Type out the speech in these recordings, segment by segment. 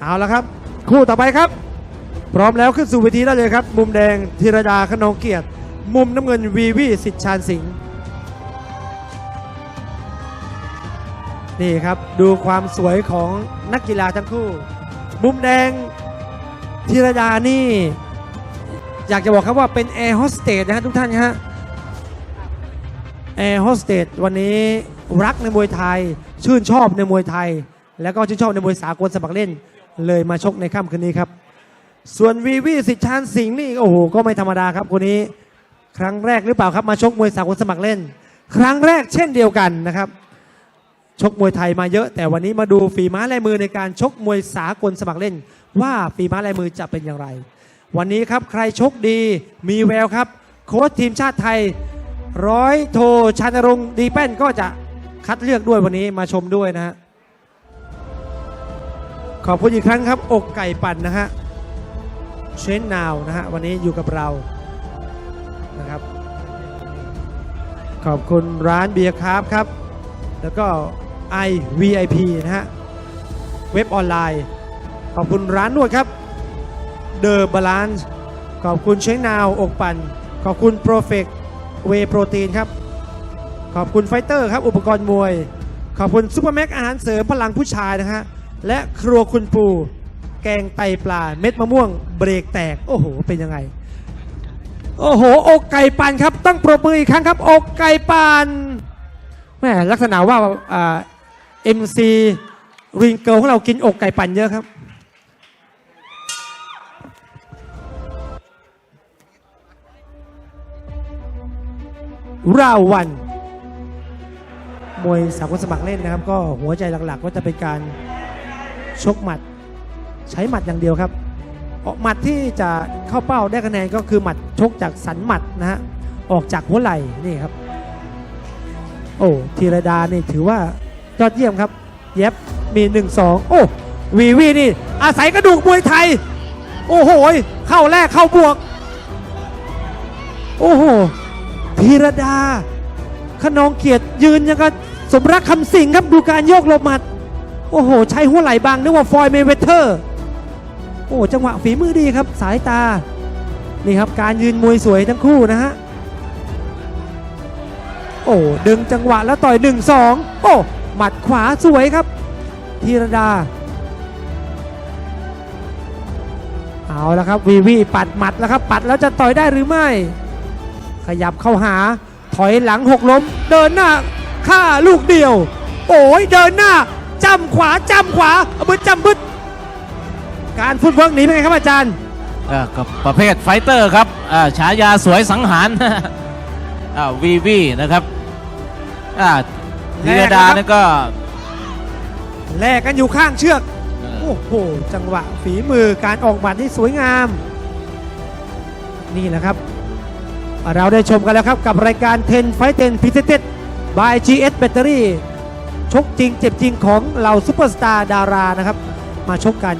เอาละครับ คู่ต่อไปครับ พร้อมแล้วขึ้นสู่เวทีได้เลยครับ มุมแดงธีรดาขนองเกียรติ มุมน้ำเงินวีวีสิทธิ์ชาญสิงห์นี่ครับดูความสวยของนักกีฬาทั้งคู่ มุมแดงธีรดานี่ อยากจะบอกครับว่าเป็นแอร์โฮสเตสนะฮะทุกท่านฮะแอร์โฮสเตสวันนี้รักในมวยไทย ชื่นชอบในมวยไทย แล้วก็ชื่นชอบในมวยสากลสมัครเล่น เลยมาชกในค่ำคืนนี้ครับ ส่วนวีวีสิทธิ์ชาญสิงห์นี่โอ้โหก็ไม่ธรรมดาครับคนนี้ครั้งแรกหรือเปล่าครับมาชกมวยสากลสมัครเล่น ครั้งแรกเช่นเดียวกันนะครับชกมวยไทยมาเยอะ แต่วันนี้มาดูฝีม้าลายมือในการชกมวยสากลสมัครเล่น ว่าฝีม้าลายมือจะเป็นอย่างไร วันนี้ครับใครชกดีมีแววครับ โค้ชทีมชาติไทย ร้อยโทชานรงค์ดีแป้นก็จะคัดเลือกด้วยวันนี้มาชมด้วยนะฮะ ขอบคุณอีกครั้งครับ อกไก่ปั่นนะฮะเชนนาวนะฮะวันนี้อยู่กับเรานะครับ ขอบคุณร้านเบียร์คราฟครับ แล้วก็ iVIP นะฮะเว็บออนไลน์ ขอบคุณร้านนวดครับ The Balance ขอบคุณเช้งนาวอกปั่น ขอบคุณ Perfect Whey Protein ครับ ขอบคุณไฟเตอร์ครับ อุปกรณ์มวย ขอบคุณซูเปอร์แม็กอาหารเสริมพลังผู้ชายนะฮะ และครัวคุณปู แกงไตปลาเม็ดมะม่วง เบรกแตก โอ้โห เป็นยังไง โอ้โห อกไก่ปั่นครับ ต้องปรบมืออีกครั้งครับ อกไก่ปั่นแม่ลักษณะว่าเอ็มซีริงเกิลของเรากินอกไก่ปั่นเยอะครับราวัน มวยสากลสมัครเล่นนะครับ ก็หัวใจหลักๆ ก็จะเป็นการ ชกหมัด ใช้หมัดอย่างเดียวครับหมัดที่จะเข้าเป้าได้คะแนนก็คือหมัดชกจากสันหมัดนะฮะออกจากหัวไหล่นี่ครับ โอ้ธีรดานี่ถือว่ายอดเยี่ยมครับ เย็บมี 1 2 โอ้วีวีนี่ อาศัยกระดูกมวยไทย โอ้โหเข้าแรกเข้าบวก โอ้โหธีรดาขนองเกียรติยืนยังกับสมรักคำสิงครับดูการโยกหลบหมัด โอ้โห ใช้หัวไหล่บางนึกว่าฟอยเมเวเทอร์ โอ้จังหวะฝีมือดีครับสายตา นี่ครับการยืนมวยสวยทั้งคู่นะฮะ โอ้ดึงจังหวะแล้วต่อย 1 2 โอ้ หมัดขวาสวยครับธีรดา เอาแล้วครับวีวีปัดหมัดแล้วครับ ปัดแล้วจะต่อยได้หรือไม่ ขยับเข้าหาถอยหลังหกล้ม เดินหน้าฆ่าลูกเดียว โอ้ยเดินหน้า จำขวาจำขวาเอาบึดจำบึดการฟุตเวิร์กหนีเป็นไงครับอาจารย์เอ่อกับประเภทไฟเตอร์ครับอ่าฉายาสวยสังหารอ่าวีวีนะครับอ่าธีรดาแรกนะครับนี่ก็แลกกันอยู่ข้างเชือกเอ่อโอ้โห จังหวะฝีมือการออกหมัดที่สวยงาม นี่แหละครับ เราได้ชมกันแล้วครับกับรายการ 10 Fight 10 Presented by GS Battery ชกจริงเจ็บจริงของเหล่าซุปเปอร์สตาร์ดารานะครับ มาชกกัน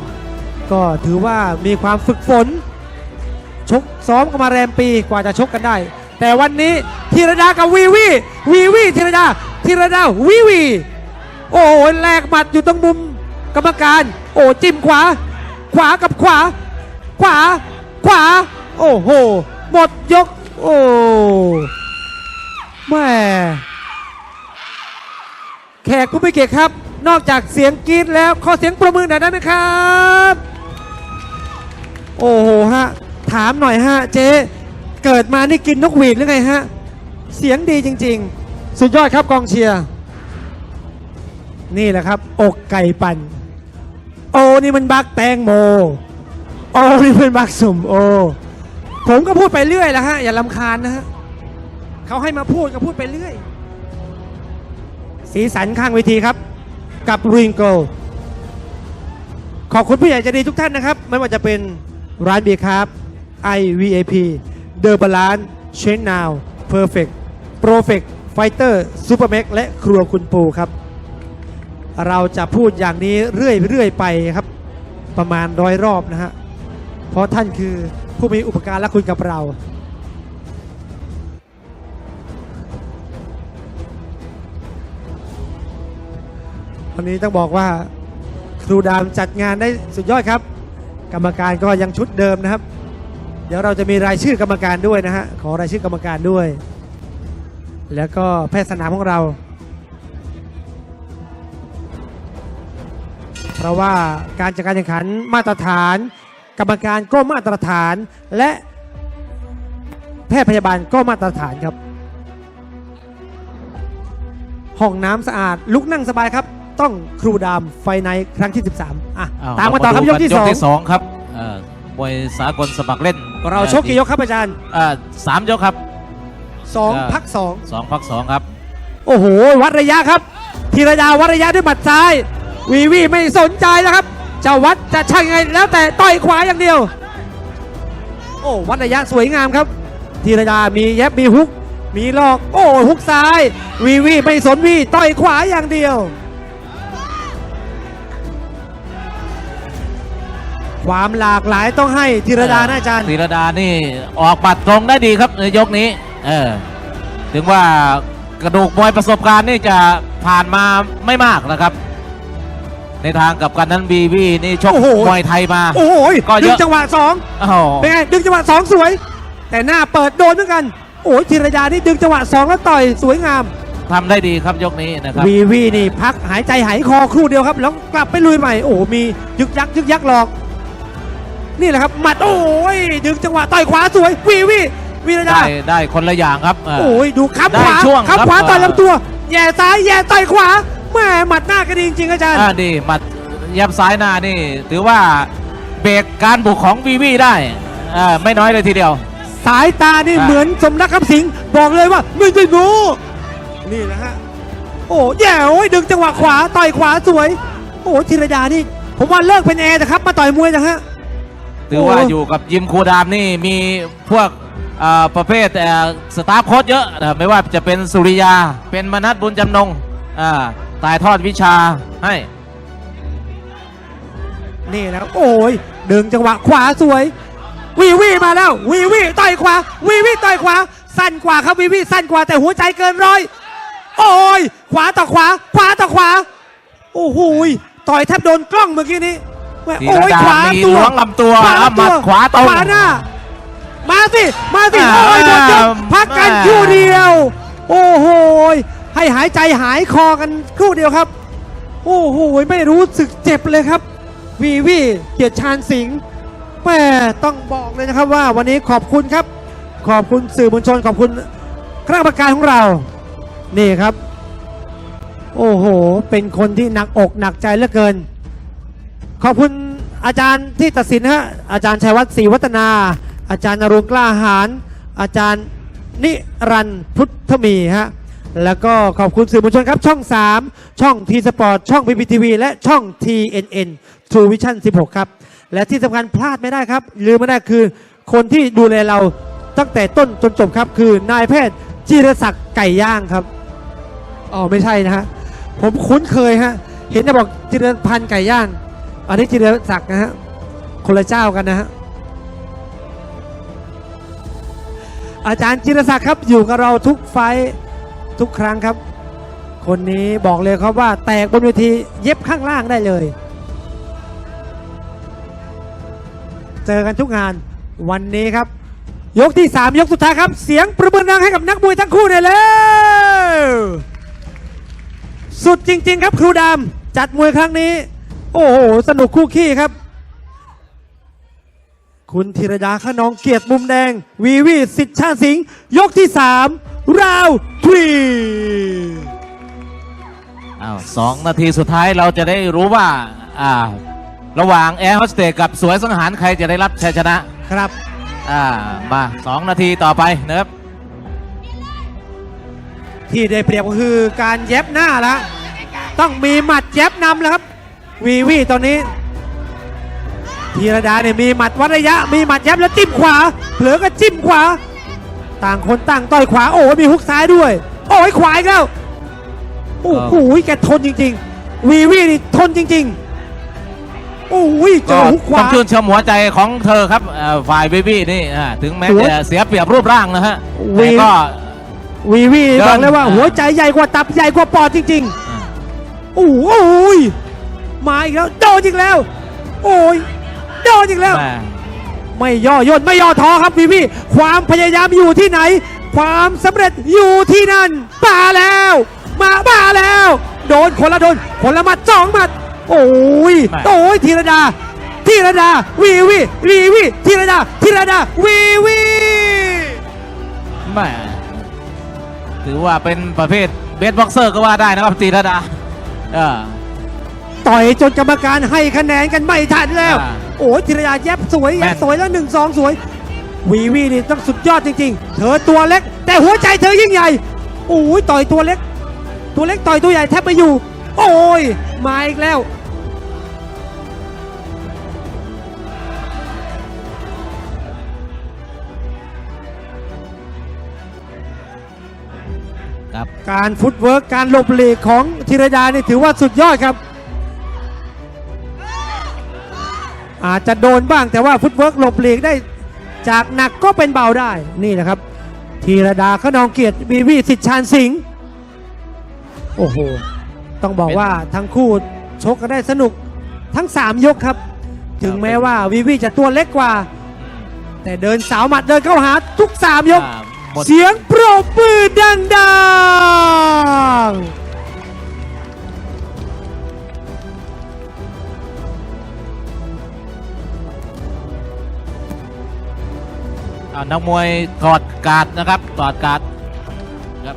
ก็ถือว่ามีความฝึกฝน ชกซ้อมกันมาแรมปีกว่าจะชกกันได้ แต่วันนี้ธีรดากับวีวีวีวีธีรดาธีรดาวีวี โอ้โหแลกหมัดอยู่ตรงมุมกรรมการ โอ้จิ้มขวา ขวากับขวา ขวา ขวา โอ้โห หมดยก โอ้แม่ แขกผู้ไม่เกียรติครับ นอกจากเสียงกรี๊ดแล้วขอเสียงประมือหน่อยได้ไหมครับ โอ้โหฮะถามหน่อยฮะเจ๊เกิดมานี่กินนกหวีดหรือไงฮะเสียงดีจริง ๆ สุดยอดครับกองเชียร์นี่แหละครับ อกไก่ปั่นโอ้นี่มันบักแตงโมโอ้นี่มันบักสุ่มโอ ผมก็พูดไปเรื่อยแล้วฮะอย่าลำคาญนะฮะเขาให้มาพูดก็พูดไปเรื่อย สีสันข้างเวทีครับ กับริงโกขอบคุณผู้ใหญ่ใจดีทุกท่านนะครับ ไม่ว่าจะเป็นร้านเบียร์ครับ IVAP The Balance Chain Now Perfect Perfect Fighter Supermax และครัวคุณปูครับ เราจะพูดอย่างนี้เรื่อยเรื่อยไปครับ ประมาณร้อยรอบนะฮะเพราะท่านคือผู้มีอุปการะคุณกับเรา วันนี้ต้องบอกว่าครูดามจัดงานได้สุดยอดครับ กรรมการก็ยังชุดเดิมนะครับ เดี๋ยวเราจะมีรายชื่อกรรมการด้วยนะฮะขอรายชื่อกรรมการด้วย แล้วก็แพทย์สนามของเรา เพราะว่าการจัดการแข่งขันมาตรฐาน กรรมการก็มาตรฐานและแพทย์พยาบาลก็มาตรฐานครับ ห้องน้ำสะอาดลุกนั่งสบายครับ ต้องครูดามไฟในครั้งที่ 13อะอ้วตามมาต่อครับยกที่ยกที่สองครับเอ่อมวยสากลสมัครเล่น2เราชกกี่ยกครับอาจารย์เอ่อสามยกครับ2พักสองพักสองครับ2โอ้โห วัดระยะครับธีรดาวัดระยะด้วยหมัดซ้าย วีวีไม่สนใจแล้วครับ จะวัดจะช่างยังไงแล้วแต่ต่อยขวาอย่างเดียว โอ้วัดระยะสวยงามครับธีรดามีแยบมีฮุก มีลอก โอ้ฮุกซ้าย วีวีไม่สนวีต่อยขวาอย่างเดียว ความหลากหลายต้องให้ธีรดานะอาจารย์ ธีรดานี่ออกปัดตรงได้ดีครับในยกนี้ เออ ถึงว่ากระดูกมวยประสบการณ์นี่จะผ่านมาไม่มากนะครับ ในทางกับกันนั้นบีวีนี่ชกโอ้โห มวยไทยมา โอ้โหก็เยอะดึงจังหวะสองโอ้โหเป็นไงดึงจังหวะสองสวย แต่หน้าเปิดโดนเหมือนกัน โอ้ยธีรดานี่ดึงจังหวะสองแล้วต่อยสวยงาม ทำได้ดีครับยกนี้นะครับ วีวีนี่พักหายใจหายคอครู่เดียวครับ แล้วกลับไปลุยใหม่ โอ้โหมียึกยักยึกยักหลอก นี่แหละครับหมัดโอ้ยดึงจังหวะต่อยขวาสวยวีวีวีรดาได้ได้คนละอย่างครับเออโอ้ยดูค้ำขวาได้ช่วงครับค้ำขวาเออต่อยลำตัวแย่ซ้ายแย่ต่อยขวาแม่หมัดหน้ากระดีจริงๆอาจารย์ อ่าดีหมัดยับซ้ายหน้านี่ถือว่าเบรกการบุกของวีวีได้อ่าไม่น้อยเลยทีเดียว สายตานี่อะ เหมือนสมรักคำสิงห์บอกเลยว่าไม่ใช่งูนี่แหละฮะโอ้แย่โอ้ยดึงจังหวะขวาต่อยขวาสวย โอ้ธีรดานี่ ผมว่าเลิกเป็นแอร์นะครับ มาต่อยมวยนะฮะ ถือว่าอยู่กับยิมครูดามนี่มีพวกประเภทสตาฟโค้ชเยอะนะไม่ว่าจะเป็นสุริยาเป็นมนัสบุญจำนงตายทอดวิชาให้ นี่แหละครับโอ้ยดึงจังหวะขวาสวย วีวีมาแล้ว วีวีต่อยขวา วีวีต่อยขวา สั้นกว่าครับวีวีสั้นกว่าแต่หัวใจเกินร้อย โอ้ย ขวาต่อขวา ขวาต่อขวา โอ้โหต่อยแทบโดนกล้องเมื่อกี้นี้ แม่ธีโอ้รยดาขวามีตัว ล้วงลำตัวขวาแล้วหมัดตัวขวาตรง ขวาหน้า มาสิ มาสิ อ่าโอ้ยโดนยกพักกันแม่ครู่เดียว โอ้โหยให้หายใจหายคอกันครู่เดียวครับ โอ้โหยไม่รู้สึกเจ็บเลยครับ วีวีเกียรติชาญสิงห์แม่ต้องบอกเลยนะครับว่าวันนี้ขอบคุณครับ ขอบคุณสื่อมวลชนขอบคุณคณะกรรมการของเรา นี่ครับ โอ้โห เป็นคนที่หนักอกหนักใจเหลือเกิน ขอบคุณอาจารย์ที่ตัดสินฮะอาจารย์ชัยวัฒน์ศรีวัฒนา อาจารย์นรงกล้าหารอาจารย์นิรันดร์พุทธมีฮะแล้วก็ขอบคุณสื่อมวลชนครับ ช่อง 3 ช่องทีสปอร์ตช่องพีพีทีวีและช่อง TNN True Vision 16 ครับ และที่สำคัญพลาดไม่ได้ครับ ลืมไม่ได้คือคนที่ดูแลเราตั้งแต่ต้นจนจบครับ คือนายแพทย์จิรศักดิ์ไก่ย่างครับอ๋อไม่ใช่นะฮะผมคุ้นเคยฮะเห็นจะบอกจิรพันธ์ไก่ย่าง อันนี้จิรศักดิ์นะฮะคนละเจ้ากันนะฮะอาจารย์จิรศักดิ์ครับอยู่กับเราทุกไฟทุกครั้งครับ คนนี้บอกเลยครับว่าแตกบนเวทีเย็บข้างล่างได้เลย เจอกันทุกงานวันนี้ครับ ยกที่ 3 ยกสุดท้ายครับ เสียงประเมือดังให้กับนักมวยทั้งคู่เลยแล้วสุดจริง ๆ ครับครูดำจัดมวยครั้งนี้ โอ้โห สนุกคู่ขี้ครับ คุณธีรดาขนองเกียรติมุมแดง วีวีสิทธิ์ชาติสิงห์ยกที่3ราวทรีอ้าวสองนาทีสุดท้ายเราจะได้รู้ว่าอ่าระหว่างแอร์โฮสเตสกับสวยสังหารใครจะได้รับชัยชนะครับ อ่ามาสองนาทีต่อไปนะครับ ที่ได้เปรียบก็คือการเย็บหน้าแล้วต้องมีหมัดเย็บนำแล้วครับ วีวีตอนนี้ธีรดาเนี่ยมีหมัดวัดระยะ มีหมัดเย็บแล้วจิ้มขวา เผลอก็จิ้มขวา ต่างคนต่างต่อยขวา โอ้ยมีฮุกซ้ายด้วย โอ้ยขวาอีกแล้ว โอ้โหแกทนจริง ๆ วีวีนี่ทนจริง ๆ โอ้ยเจก็อฮุกขต้อวางชื่นชมหัวใจของเธอครับเอ่อฝ่ายเบบี้นี่อ่าถึงแม้หัวจะเสียเปรียบรูปร่างนะฮะวีแต่ก็ วีวีเดิน บอกเลยว่าอ่าหัวใจใหญ่กว่าตับใหญ่กว่าปอดจริง ๆ โอ้โห มาอีกแล้วโดนอีกแล้ว โอ้ยโดนอีกแล้ว แม่ไม่ย่อย่นไม่ย่อท้อครับพี่พี่ความพยายามอยู่ที่ไหน ความสำเร็จอยู่ที่นั่นมาแล้ว มามาแล้ว โดนคนละโดนคนละหมัดสองหมัด โอ้ยโอ้ยธีรดาธีรดาวีวีวีวีธีรดาธีรดาวีวีแม่ถือว่าเป็นประเภทเบสบ็อกเซอร์ก็ว่าได้นะครับตีรดาเออ ต่อยจนกรรมการให้คะแนนกันไม่ทันแล้ว อ่าโอ้ยธีรดาแยบสวยแม่แยบนสวยแล้วหนึ่งสองสวย วีวีนี่ต้องสุดยอดจริง ๆ เธอตัวเล็ก แต่หัวใจเธอยิ่งใหญ่โอ้ยต่อยตัวเล็ก ตัวเล็กต่อยตัวใหญ่แทบไม่อยู่ โอ้ยมาอีกแล้ว ครับ การฟุตเวิร์กการหลบหลีกของธีรดานี่ถือว่าสุดยอดครับ อาจจะโดนบ้างแต่ว่าฟุตเวิร์กหลบหลีกได้จากหนักก็เป็นเบาได้นี่นะครับ ธีรดาขนองเกียรติบีวีสิทธิ์ชาญสิงห์โอ้โห ต้องบอกว่าทั้งคู่ชกกันได้สนุกทั้ง 3 ยกครับ ถึงแม้ว่าวีวีจะตัวเล็กกว่า แต่เดินสาวหมัดเดินเข้าหาทุก 3 ยกอ่าหมดเสียงปรบมือดังๆ นักมวยถอดการ์ดนะครับถอดการ์ดครับ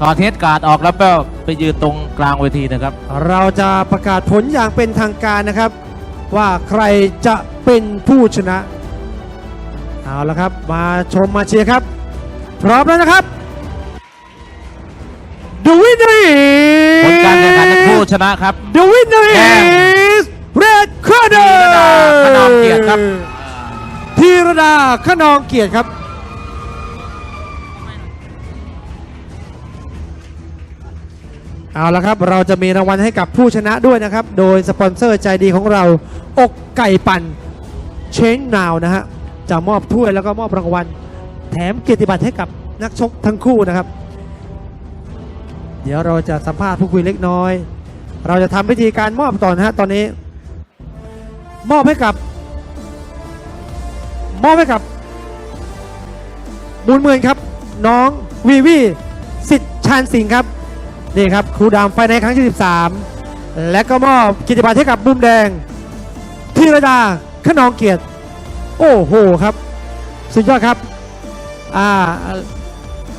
ถอดเทสการ์ดออกแล้วก็ไปยืนตรงกลางเวทีนะครับ เราจะประกาศผลอย่างเป็นทางการนะครับ ว่าใครจะเป็นผู้ชนะเอาละครับ มาชมมาเชียร์ครับ พร้อมแล้วนะครับ The winner ผลการแข่งขันทั้งคู่ is ชนะครับ The winner แดง is Red ธีร Corner ดาขนอมเกียรติครับ ธีรดาขนองเกียรติครับ เอาละครับ เราจะมีรางวัลให้กับผู้ชนะด้วยนะครับ โดยสปอนเซอร์ใจดีของเรา อกไก่ปั่นเชนนาวนะฮะ จะมอบถ้วยแล้วก็มอบรางวัล แถมเกียรติบัตรให้กับนักชกทั้งคู่นะครับ เดี๋ยวเราจะสัมภาษณ์ผู้คุยเล็กน้อย เราจะทำพิธีการมอบต่อนะฮะตอนนี้ มอบให้กับ มอบให้กับบุญเมือนครับ น้องวีวีสิทธิ์ชาญสิงห์ครับนี่ครับครูดามไฟในครั้งที่ 13 และก็มอบกิจบัตรให้กับบุมแดงธีรดาขนองเกียรติ โอ้โหครับ สุดยอดครับอ่า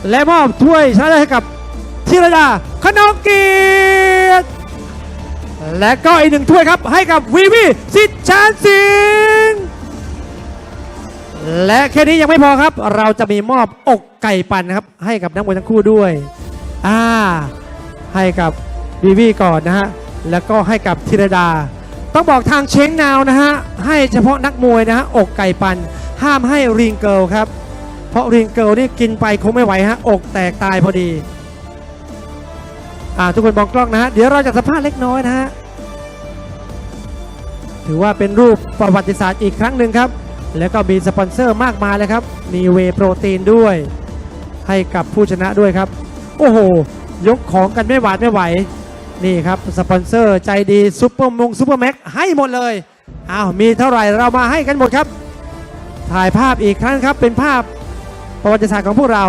และมอบถ้วยชนะเลิศให้กับธีรดาขนองเกียรติ และก็อีกหนึ่งถ้วยครับให้กับวีวีสิทธิ์ชาญสิงห์ และแค่นี้ยังไม่พอครับ เราจะมีมอบอกไก่ปั่นนะครับ ให้กับนักมวยทั้งคู่ด้วย อ่า ให้กับบีบีก่อนนะฮะ แล้วก็ให้กับธีรดา ต้องบอกทางเช้งนาวนะฮะ ให้เฉพาะนักมวยนะฮะ อกไก่ปั่นห้ามให้ริงเกิลครับ เพราะริงเกิลนี่กินไปคงไม่ไหวฮะ อกแตกตายพอดี อ่า ทุกคนมองกล้องนะฮะ เดี๋ยวเราจะสัมภาษณ์เล็กน้อยนะฮะ ถือว่าเป็นรูปประวัติศาสตร์อีกครั้งหนึ่งครับ แล้วก็มีสปอนเซอร์มากมายเลยครับ มีเวโปรตีนด้วย ให้กับผู้ชนะด้วยครับ โอ้โห ยกของกันไม่หวาดไม่ไหว นี่ครับสปอนเซอร์ใจดีซุปเปอร์มงซุปเปอร์แม็กให้หมดเลยอ้าวมีเท่าไหร่เรามาให้กันหมดครับ ถ่ายภาพอีกครั้งครับเป็นภาพประวัติศาสตร์ของพวกเรา